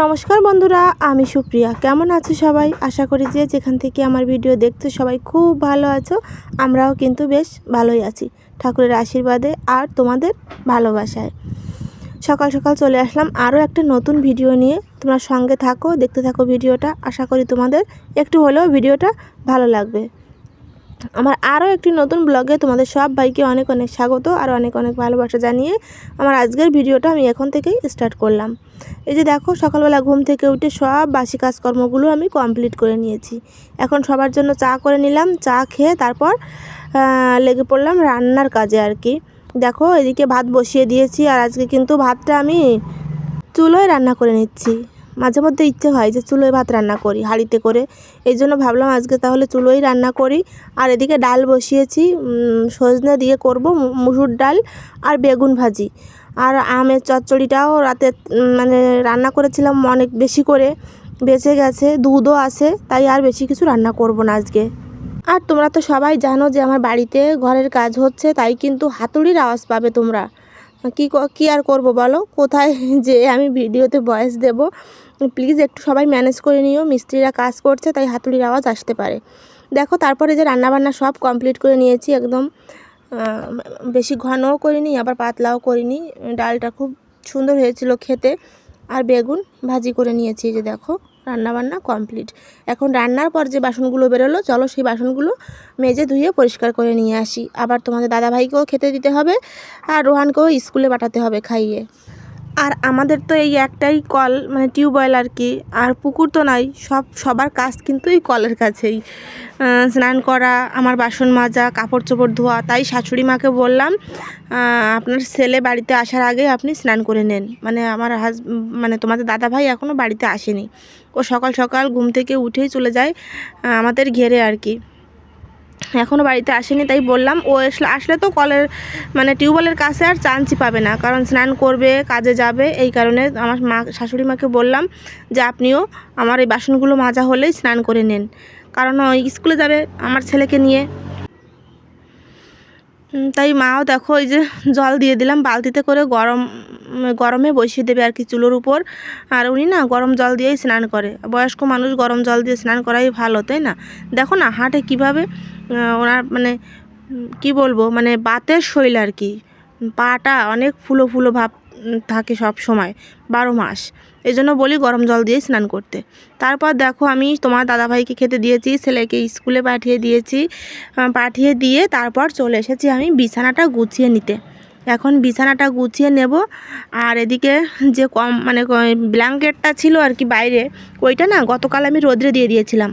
নমস্কার বন্ধুরা, আমি সুপ্রিয়া। কেমন আছো সবাই? আশা করি যে যেখান থেকে আমার ভিডিও দেখছ সবাই খুব ভালো আছো। আমরাও কিন্তু বেশ ভালোই আছি। ঠাকুরের আশীর্বাদে আর তোমাদের ভালোবাসায়। সকাল সকাল চলে আসলাম আরও একটা নতুন ভিডিও নিয়ে। তোমরা সঙ্গে থাকো, দেখতে থাকো ভিডিওটা। আশা করি তোমাদের একটু হলেও ভিডিওটা ভালো লাগবে। আমার আরও একটি নতুন ব্লগে তোমাদের সব ভাইকে অনেক অনেক স্বাগত আর অনেক অনেক ভালোবাসা জানিয়ে আমার আজকের ভিডিওটা আমি এখন থেকেই স্টার্ট করলাম। এই যে দেখো, সকালবেলা ঘুম থেকে উঠে সব বাসি কাজকর্মগুলো আমি কমপ্লিট করে নিয়েছি। এখন সবার জন্য চা করে নিলাম, চা খেয়ে তারপর লেগে পড়লাম রান্নার কাজে আর কি। দেখো, এদিকে ভাত বসিয়ে দিয়েছি আর আজকে কিন্তু ভাতটা আমি চুলোয় রান্না করে নিচ্ছি। মাঝে মধ্যে ইচ্ছে হয় যে চুলোয় ভাত রান্না করি, হাঁড়িতে করে। এই জন্য ভাবলাম আজকে তাহলে চুলোই রান্না করি। আর এদিকে ডাল বসিয়েছি সজনে দিয়ে করব মুসুর ডাল আর বেগুন ভাজি। আর আমের চচ্চড়িটাও রাতে মানে রান্না করেছিলাম অনেক বেশি করে, বেঁচে গেছে, দুধও আছে, তাই আর বেশি কিছু রান্না করব না আজকে। আর তোমরা তো সবাই জানো যে আমার বাড়িতে ঘরের কাজ হচ্ছে, তাই কিন্তু হাতুড়ির আওয়াজ পাবে তোমরা। কী ক- কী আর করব বলো? কোথায় যে আমি ভিডিওতে ভয়েস দেব? প্লিজ একটু সবাই ম্যানেজ করে নিও, মিস্ত্রিরা কাজ করছে, তাই হাতুড়ির আওয়াজ আসতে পারে। দেখো, তারপরে যে রান্নাবান্না সব কমপ্লিট করে নিয়েছি একদম বেশি ঘনও করিনি, আবার পাতলাও করিনি। ডালটা খুব সুন্দর হয়েছিল খেতে। আর বেগুন ভাজি করে নিয়েছি যে দেখো। রান্নাবান্না কমপ্লিট। এখন রান্নার পর যে বাসনগুলো বেরোলো, চলো সেই বাসনগুলো মেজে ধুয়ে পরিষ্কার করে নিয়ে আসি। আবার তোমাদের দাদাভাইকেও খেতে দিতে হবে আর রোহানকেও স্কুলে পাঠাতে হবে খাইয়ে। আর আমাদের তো এই একটাই কল মানে টিউবওয়েল আর কি, আর পুকুর তো নাই, সব, সবার কাজ কিন্তু এই কলের কাছেই। স্নান করা, আমার বাসন মাজা, কাপড় চোপড় ধোয়া, তাই শাশুড়ি মাকে বললাম আপনার ছেলে বাড়িতে আসার আগে আপনি স্নান করে নেন। মানে আমার হাজ মানে তোমাদের দাদা ভাই এখনও বাড়িতে আসেনি। ও সকাল সকাল ঘুম থেকে উঠেই চলে যায় আমাদের ঘেরে আর কি। এখনও বাড়িতে আসেনি, তাই বললাম। ও আসলে আসলে তো কলের মানে টিউবওয়েলের কাছে আর চান্সই পাবে না, কারণ স্নান করবে, কাজে যাবে, এই কারণে আমার মা, শাশুড়ি মাকে বললাম যে আপনিও আমার এই বাসনগুলো মাজা হলেই স্নান করে নেন। কারণ ওই স্কুলে যাবে আমার ছেলেকে নিয়ে তাই মাও দেখো এই যে জল দিয়ে দিলাম, বালতিতে করে গরম, গরমে বসিয়ে দেবে আর কি চুলোর উপর। আর উনি না গরম জল দিয়েই স্নান করে। বয়স্ক মানুষ গরম জল দিয়ে স্নান করাই ভালো, তাই না? দেখো না হাটে কীভাবে ওনার মানে কি বলব মানে বাতের শৈল আর কি। পাটা অনেক ফুলো ফুলো ভাব থাকে সব সময়, বারো মাস। এই জন্য বলি গরম জল দিয়ে স্নান করতে। তারপর দেখো আমি তোমার দাদাভাইকে খেতে দিয়েছি, ছেলেকে স্কুলে পাঠিয়ে দিয়েছি পাঠিয়ে দিয়ে তারপর চলে এসেছি আমি বিছানাটা গুছিয়ে নিতে। এখন বিছানাটা গুছিয়ে নেব, আর এদিকে যে কম মানে ব্ল্যাঙ্কেটটা ছিল আর কি বাইরে, ওইটা না গতকাল আমি রোদ্রে দিয়ে দিয়েছিলাম।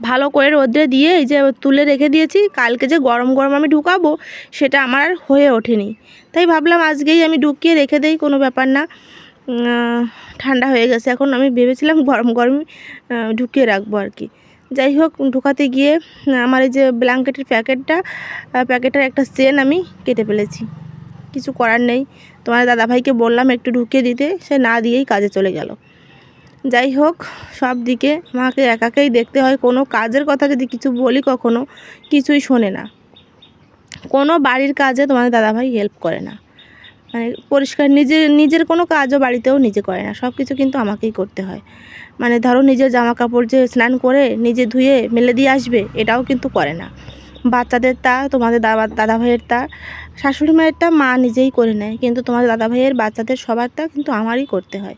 ভালো করে রোদ্রে দিয়ে এই যে তুলে রেখে দিয়েছি। কালকে যে গরম গরম আমি ঢুকাবো, সেটা আমার আর হয়ে ওঠেনি। তাই ভাবলাম আজকেই আমি ঢুকিয়ে রেখে দেই, কোনো ব্যাপার না। ঠান্ডা হয়ে গেছে। এখন আমি ভেবেছিলাম গরম গরম ঢুকিয়ে রাখব আর কি। যাই হোক, ঢুকাতে গিয়ে, আমার এই যে ব্ল্যাঙ্কেটের প্যাকেটটা প্যাকেটের একটা চেন আমি কেটে ফেলেছি। কিছু করার নেই। তোমার দাদাভাইকে বললাম একটু ঢুকিয়ে দিতে, সে না দিয়েই কাজে চলে গেল। যাই হোক, সব দিকে আমাকে একাকেই দেখতে হয়। কোনো কাজের কথা যদি কিছু বলি কখনো, কিছুই শোনে না। কোনো বাড়ির কাজে তোমাদের দাদাভাই হেল্প করে না। মানে পরিষ্কার নিজে নিজের কোনো কাজও বাড়িতেও নিজে করে না। সব কিছু কিন্তু আমাকেই করতে হয়। মানে ধরো নিজের জামা কাপড় যে স্নান করে নিজে ধুয়ে মেলে দিয়ে আসবে, এটাও কিন্তু করে না। বাচ্চাদের তা, তোমাদের দাদা দাদা ভাইয়ের তা, শাশুড়ি মায়ের তা মা নিজেই করে নেয়। কিন্তু তোমাদের দাদা ভাইয়ের বাচ্চাদের সবার তা কিন্তু আমারই করতে হয়।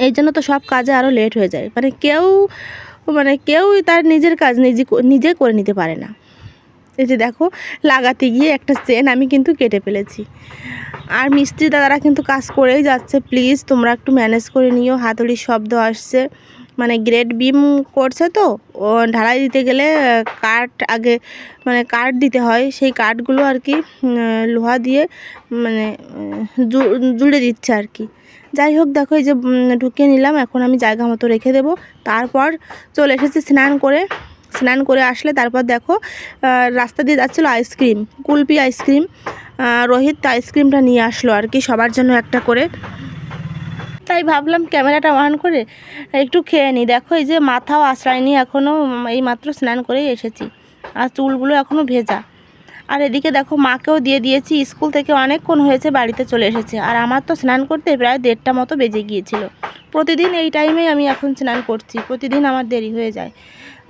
এই জন্য তো সব কাজে আরও লেট হয়ে যায়। মানে কেউ মানে কেউই তার নিজের কাজ নিজে নিজে করে নিতে পারে না। এই যে দেখো, লাগাতে গিয়ে একটা চেন আমি কিন্তু কেটে ফেলেছি। আর মিস্ত্রি দাদারা কিন্তু কাজ করেই যাচ্ছে। প্লিজ তোমরা একটু ম্যানেজ করে নিও। হাতুড়ির শব্দ আসছে। মানে গ্রেড বিম করছে তো, ও ঢালাই দিতে গেলে কাঠ আগে মানে কাঠ দিতে হয়, সেই কাঠগুলো আর কি লোহা দিয়ে মানে জুড়ে দিচ্ছে আর কি। যাই হোক, দেখো এই যে ঢুকিয়ে নিলাম, এখন আমি জায়গা মতো রেখে দেবো। তারপর চলে এসেছি স্নান করে। স্নান করে আসলে তারপর দেখো রাস্তা দিয়ে যাচ্ছিল আইসক্রিম কুলপি আইসক্রিম রোহিত আইসক্রিমটা নিয়ে আসলো আর কি সবার জন্য একটা করে। তাই ভাবলাম ক্যামেরাটা অন করে একটু খেয়ে নিই। দেখো, এই যে মাথাও আশ্রয় নিয়ে এখনও এই মাত্র স্নান করেই এসেছি। আর চুলগুলো এখনও ভেজা। আর এদিকে দেখো, মাকেও দিয়ে দিয়েছি। স্কুল থেকে অনেকক্ষণ হয়েছে, বাড়িতে চলে এসেছে। আর আমার তো স্নান করতে প্রায় দেড়টা মতো বেজে গিয়েছিল। প্রতিদিন এই টাইমেই আমি এখন স্নান করছি। প্রতিদিন আমার দেরি হয়ে যায়।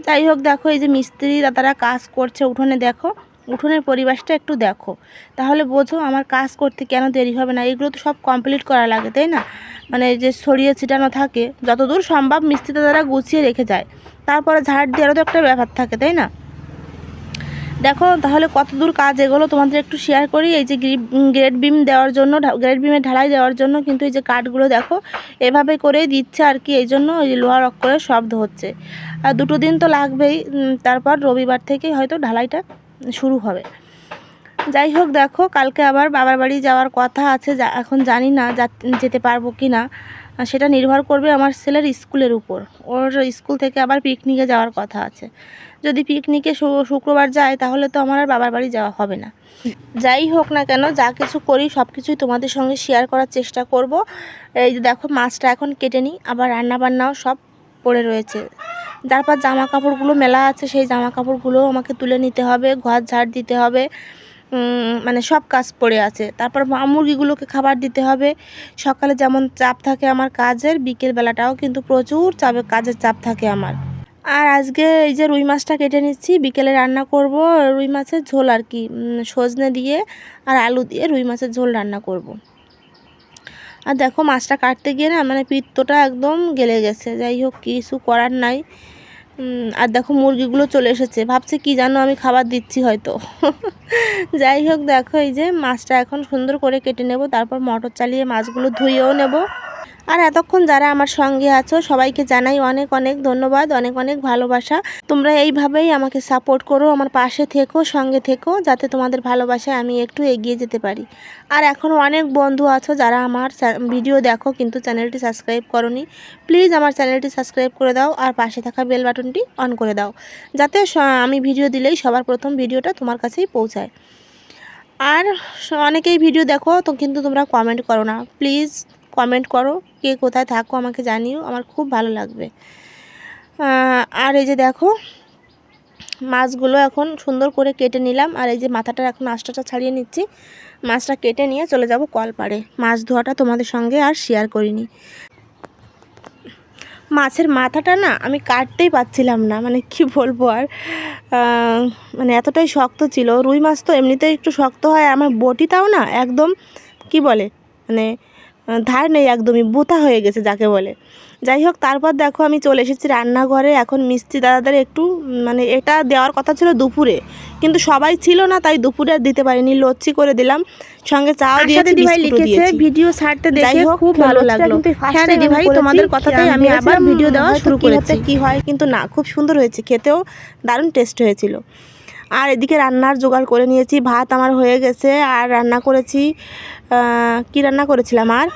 যাই হোক, দেখো, এই যে মিস্ত্রি দাদারা কাজ করছে উঠোনে, দেখো। উঠোনের পরিবেশটা একটু দেখো। তাহলে বোঝো আমার কাজ করতে কেন দেরি হবে না, এগুলো তো সব কমপ্লিট করা লাগে, তাই না? মানে যে ছড়িয়ে ছিটানো থাকে, যতদূর সম্ভব মিস্ত্রি তারা গুছিয়ে রেখে যায়। তারপরে ঝাড় দেওয়ারও তো একটা ব্যাপার থাকে, তাই না? দেখো, তাহলে কত দূর কাজ এগুলো তোমাদের একটু শেয়ার করি। এই যে গ্রেড বিম দেওয়ার জন্য গ্রেড বিমে ঢালাই দেওয়ার জন্য কিন্তু এই যে কাঠগুলো দেখো, এভাবে করেই দিচ্ছে আর কি, এই জন্য ওই লোহার অক্ষরের শব্দ হচ্ছে। আর দুটো দিন তো লাগবেই তারপর রবিবার থেকে হয়তো ঢালাইটা শুরু হবে। যাই হোক দেখো, কালকে আবার বাবার বাড়ি যাওয়ার কথা আছে এখন জানি না যেতে পারব কি না সেটা নির্ভর করবে আমার ছেলের স্কুলের উপর। ওর স্কুল থেকে আবার পিকনিকে যাওয়ার কথা আছে। যদি পিকনিকে শুক্রবার যায়, তাহলে তো আমার আর বাবার বাড়ি যাওয়া হবে না। যাই হোক না কেন, যা কিছু করি, সব কিছুই তোমাদের সঙ্গে শেয়ার করার চেষ্টা করব। এই দেখো, মাছটা এখন কেটে নিই, আবার রান্না বান্নাও সব পড়ে রয়েছে। তারপর জামা কাপড়গুলো মেলা আছে, সেই জামা কাপড়গুলো আমাকে তুলে নিতে হবে, ঘর ঝাড় দিতে হবে মানে সব কাজ পড়ে আছে। তারপর মুরগিগুলোকে খাবার দিতে হবে। সকালে যেমন চাপ থাকে আমার কাজের, বিকেল বেলাটাও কিন্তু প্রচুর চাপে, কাজের চাপ থাকে আমার। আর আজকে এই যে রুই মাছটা কেটে নিচ্ছি, বিকেলে রান্না করব, রুই মাছের ঝোল আর কি সজনে দিয়ে আর আলু দিয়ে রুই মাছের ঝোল রান্না করব। আর দেখো মাছটা কাটতে গিয়ে না মানে পিত্তটা একদম গেলে গেছে। যাই হোক, কিছু করার নাই। আর দেখো মুরগিগুলো চলে এসেছে। ভাবছে কি জানো, আমি খাবার দিচ্ছি হয়তো। যাই হোক, দেখো এই যে মাছটা এখন সুন্দর করে কেটে নেব, তারপর মটর চালিয়ে মাছগুলো ধুয়েও নেব। আর এতক্ষণ যারা আমার সঙ্গে আছো, সবাইকে জানাই অনেক অনেক ধন্যবাদ, অনেক অনেক ভালোবাসা। তোমরা এইভাবেই আমাকে সাপোর্ট করো, আমার পাশে থেকো, সঙ্গে থেকো, যাতে তোমাদের ভালোবাসায় আমি একটু এগিয়ে যেতে পারি। আর এখনও অনেক বন্ধু আছো যারা আমার ভিডিও দেখো, কিন্তু চ্যানেলটি সাবস্ক্রাইব করনি। প্লিজ আমার চ্যানেলটি সাবস্ক্রাইব করে দাও আর পাশে থাকা বেল বাটনটি অন করে দাও। যাতে আমি ভিডিও দিলেই সবার প্রথম ভিডিওটা তোমার কাছেই পৌঁছায়। আর অনেকেই ভিডিও দেখো, তো কিন্তু তোমরা কমেন্ট করো না। প্লিজ কমেন্ট করো, কে কোথায় থাকো আমাকে জানিও, আমার খুব ভালো লাগবে। আর এই যে দেখো, মাছগুলো এখন সুন্দর করে কেটে নিলাম, আর এই যে মাথাটা এখন আঁশটাটা ছাড়িয়ে নিচ্ছি, মাছটা কেটে নিয়ে চলে যাব কলপাড়ে। মাছ ধোয়াটা তোমাদের সঙ্গে আর শেয়ার করিনি। মাছের মাথাটা না আমি কাটতেই পাচ্ছিলাম না মানে কি বলব আর মানে এতটাই শক্ত ছিল। রুই মাছ তো এমনিতেই একটু শক্ত হয় আমার বটিটাও না একদম, কি বলে মানে ধার নেই একদমই বোতা হয়ে গেছে যাকে বলে। যাই হোক তারপর দেখো আমি চলে এসেছি রান্নাঘরে। এখন মিস্ত্রি দাদাদের একটু মানে এটা দেওয়ার কথা ছিল দুপুরে। কিন্তু সবাই ছিল না তাই দুপুরে আর দিতে পারিনি। লচ্ছি করে দিলাম। সঙ্গে চাও দিয়েছি বিস্কুটও লিখেছে? ভিডিও ছাড়তে দেখে খুব ভালো লাগল। হ্যাঁ দিদিভাই করেছি। তোমাদের কথাতেই আমি আবার ভিডিও দেওয়া শুরু করেছি। কি হয় কিন্তু না খুব সুন্দর হয়েছে। খেতেও দারুণ টেস্ট হয়েছিল। আর এদিকে রান্নার জোগাড় করে নিয়েছি, ভাত আমার হয়ে গেছে আর রান্না করেছি কি রান্না করেছিলাম আর?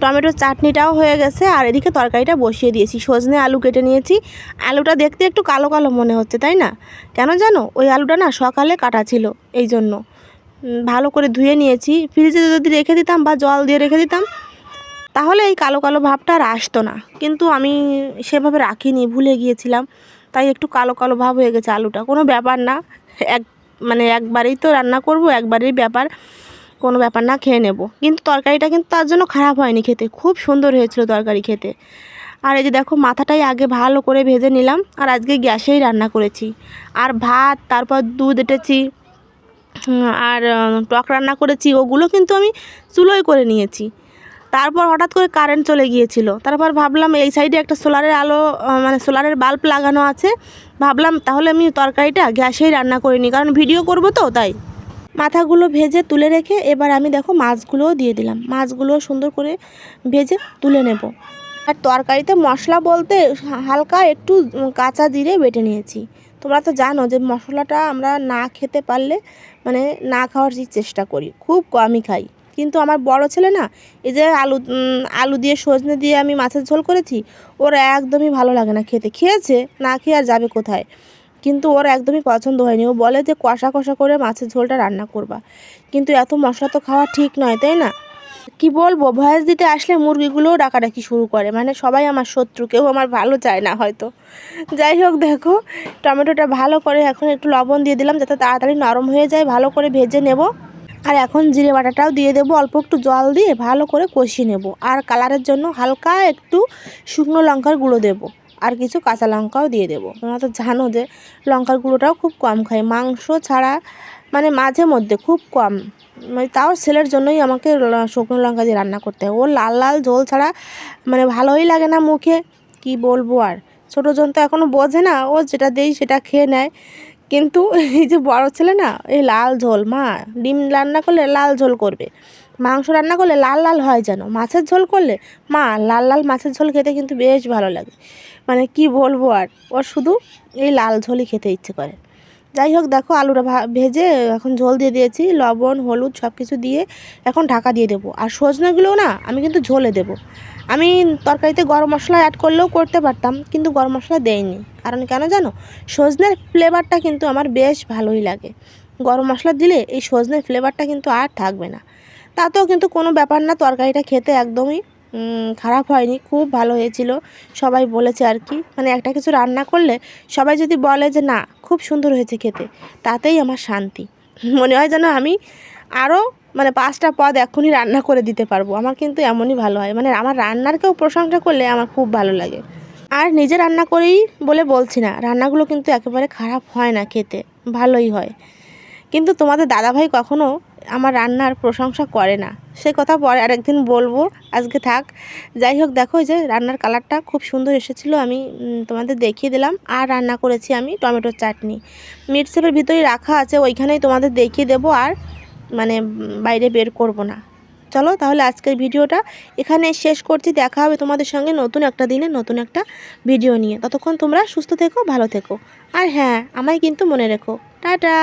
টমেটোর চাটনিটাও হয়ে গেছে আর এদিকে তরকারিটা বসিয়ে দিয়েছি, সজনে আলু কেটে নিয়েছি। আলুটা দেখতে একটু কালো কালো মনে হচ্ছে, তাই না? কেন জানো? ওই আলুটা না সকালে কাটা ছিল এই জন্য। ভালো করে ধুয়ে নিয়েছি, ফ্রিজে যদি রেখে দিতাম বা জল দিয়ে রেখে দিতাম, তাহলে এই কালো কালো ভাবটা আর আসতো না। কিন্তু আমি সেভাবে রাখিনি, ভুলে গিয়েছিলাম। তাই একটু কালো কালো ভাব হয়ে গেছে আলুটা। কোনো ব্যাপার না, এক মানে একবারেই তো রান্না করব একবারেই ব্যাপার। কোনো ব্যাপার না, খেয়ে নেব। কিন্তু তরকারিটা কিন্তু তার জন্য খারাপ হয়নি খেতে, খুব সুন্দর হয়েছিল তরকারি খেতে। আর এই যে দেখো, মাথাটাই আগে ভালো করে ভেজে নিলাম, আর আজকে গ্যাসেই রান্না করেছি। আর ভাত, তারপর দুধ এটেছি আর টক রান্না করেছি, ওগুলো কিন্তু আমি চুলোয় করে নিয়েছি। তারপর হঠাৎ করে কারেন্ট চলে গিয়েছিল। তারপর ভাবলাম এই সাইডে একটা সোলারের আলো মানে সোলারের বাল্ব লাগানো আছে। ভাবলাম তাহলে আমি তরকারিটা গ্যাসেই রান্না করে নিই, কারণ ভিডিও করব তো, তাই। মাথাগুলো ভেজে তুলে রেখে এবার আমি দেখো মাছগুলোও দিয়ে দিলাম। মাছগুলো সুন্দর করে ভেজে তুলে নেব। আর তরকারিতে মশলা বলতে হালকা একটু কাঁচা জিরে বেটে নিয়েছি। তোমরা তো জানো যে মশলাটা আমরা না খেতে পারলে মানে না খাওয়ার চেষ্টা করি, খুব কমই খাই। কিন্তু আমার বড় ছেলে না, এই যে আলু আলু দিয়ে সজনে দিয়ে আমি মাছের ঝোল করেছি, ওর একদমই ভালো লাগে না খেতে। খেয়েছে, না খেয়ে আর যাবে কোথায়? কিন্তু ওর একদমই পছন্দ হয়নি। ও বলে যে কষা কষা করে মাছের ঝোলটা রান্না করবা। কিন্তু এত মশলা তো খাওয়া ঠিক নয়, তাই না? কি বলব, ভয়েস দিতে আসলে মুরগিগুলোও ডাকাডাকি শুরু করে। মানে সবাই আমার শত্রু, কেউ আমার ভালো চায় না হয়তো। যাই হোক, দেখো, টমেটোটা ভালো করে এখন একটু লবণ দিয়ে দিলাম, যাতে তাড়াতাড়ি নরম হয়ে যায়। ভালো করে ভেজে নেব। আর এখন জিরে বাটাটাও দিয়ে দেবো, অল্প একটু জল দিয়ে ভালো করে কষিয়ে নেব। আর কালারের জন্য হালকা একটু শুকনো লঙ্কার গুঁড়ো দেবো আর কিছু কাঁচা লঙ্কাও দিয়ে দেবো। তোমরা তো জানো যে লঙ্কার গুঁড়োটাও খুব কম খাই, মাংস ছাড়া মানে মাঝে মধ্যে খুব কম। মানে তাও ছেলের জন্যই আমাকে শুকনো লঙ্কা দিয়ে রান্না করতে হয়। ও লাল লাল ঝোল ছাড়া মানে ভালোই লাগে না মুখে, কি বলব আর? ছোটো জন তো এখনও বোঝে না, ও যেটা দেই সেটা খেয়ে নেয়। কিন্তু এই যে বড় ছেলে না, এই লাল ঝোল, মা, ডিম রান্না করলে লাল ঝোল করবে। মাংস রান্না করলে লাল লাল হয় যেন। মাছের ঝোল করলে, মা, লাল লাল মাছের ঝোল খেতে কিন্তু বেশ ভালো লাগে। মানে কি বলব আর, ওর শুধু এই লাল ঝোলই খেতে ইচ্ছে করে। যাই হোক, দেখো আলুটা ভেজে এখন ঝোল দিয়ে দিয়েছি, লবণ, হলুদ সব কিছু দিয়ে এখন ঢাকা দিয়ে দেবো। আর সজনেগুলোও না, আমি কিন্তু ঝোলে দেবো। আমি তরকারিতে গরম মশলা অ্যাড করলেও করতে পারতাম, কিন্তু গরম মশলা দেইনি। কারণ কেন জানো? সজনের ফ্লেভারটা কিন্তু আমার বেশ ভালোই লাগে। গরম মশলা দিলে এই সজনের ফ্লেভারটা কিন্তু আর থাকবে না। তাতেও কিন্তু কোনো ব্যাপার না, তরকারিটা খেতে একদমই খারাপ হয়নি, খুব ভালো হয়েছিল। সবাই বলেছে আর কি মানে একটা কিছু রান্না করলে সবাই যদি বলে যে না, খুব সুন্দর হয়েছে খেতে, তাতেই আমার শান্তি। মনে হয় যেন আমি আরও মানে পাঁচটা পদ এখনই রান্না করে দিতে পারব। আমার কিন্তু এমনই ভালো হয় মানে আমার রান্নার কেউ প্রশংসা করলে আমার খুব ভালো লাগে। আর নিজে রান্না করেই বলে বলছি না। রান্নাগুলো কিন্তু একেবারে খারাপ হয় না খেতে, ভালোই হয়। কিন্তু তোমাদের দাদাভাই কখনো আমার রান্নার প্রশংসা করে না। সে কথা পরে আরেকদিন বলব, আজকে থাক। যাই হোক, দেখো যে রান্নার কালারটা খুব সুন্দর এসেছিল, আমি তোমাদের দেখিয়ে দিলাম। আর রান্না করেছি আমি টমেটোর চাটনি। মিট সেপের ভিতরেই রাখা আছে, ওইখানেই তোমাদের দেখিয়ে দেবো। আর মানে বাইরে বের করব না। চলো তাহলে আজকের ভিডিওটা এখানে শেষ করছি। দেখা হবে তোমাদের সঙ্গে নতুন একটা দিনে, নতুন একটা ভিডিও নিয়ে। ততক্ষণ তোমরা সুস্থ থেকো, ভালো থেকো। আর হ্যাঁ আমায় কিন্তু মনে রেখো। টাটা!